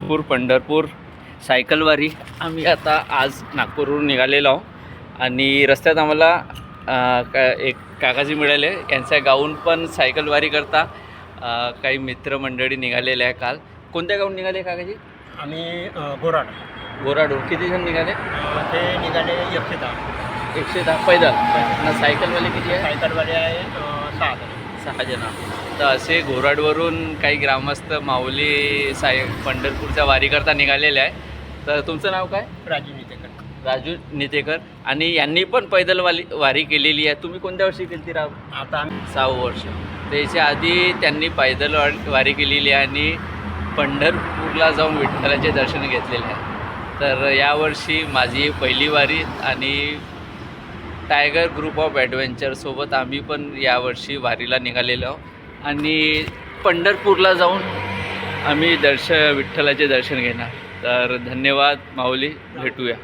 नागपूर पंढरपूर सायकलवारी. आम्ही आता आज नागपूरवरून निघालेलो आहो आणि रस्त्यात आम्हाला का एक काकाजी मिळाले. यांच्या गावून पण सायकलवारी करता. काही मित्रमंडळी निघालेले आहे काल. कोणत्या गावून निघाले काकाजी? आम्ही बोराड गोराडूर किती जण निघाले? ते निघाले एकशे दहा. एकशे दहा पैदल. आणि सायकलवाले किती आहे? सायकलवाले आहे सहा सहा जण तर असे घोराडवरून काही ग्रामस्थ माऊली साय पंढरपूरच्या वारी करता निघालेले आहे. तर तुमचं नाव काय? राजू नितेकर. राजू नितेकर. आणि यांनी पण पैदल वाली वारी केलेली आहे. तुम्ही कोणत्या वर्षी केली राव? आता आम्ही सहा वर्ष. त्याच्या आधी त्यांनी पैदल वारी वारी केलेली आहे आणि पंढरपूरला जाऊन विठ्ठलाचे दर्शन घेतलेले आहे. तर यावर्षी माझी पहिली वारी आणि टायगर ग्रुप ऑफ ॲडव्हेंचरसोबत आम्ही पण यावर्षी वारीला निघालेलो आहोत. आणि पंढरपूरला जाऊन आम्ही दर्शन विठ्ठलाचे दर्शन घेणार. तर धन्यवाद माऊली भेटूया.